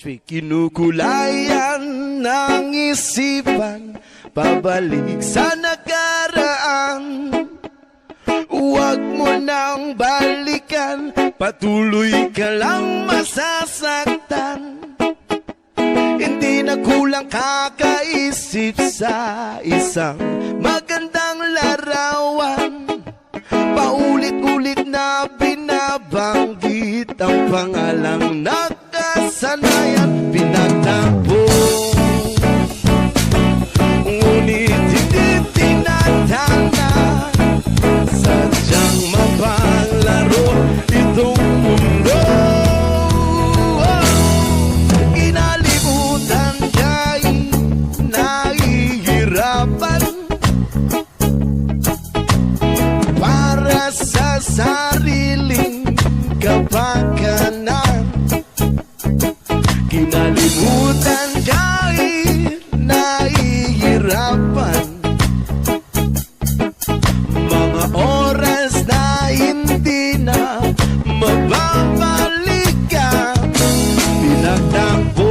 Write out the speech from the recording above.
Tuy kinukulayan ng isipan Pabalik sa nakaraan. Huwag mo nang balikan Patuloy ka lang masasaktan. Hindi na kulang kakaisip sa isang magandang larawan. Paulit-ulit na binabanggit ang pangalang Sanayan Pinag Kalimutan ka'y nahihirapan. Mga oras na hindi na mababalikan Pinagtakbo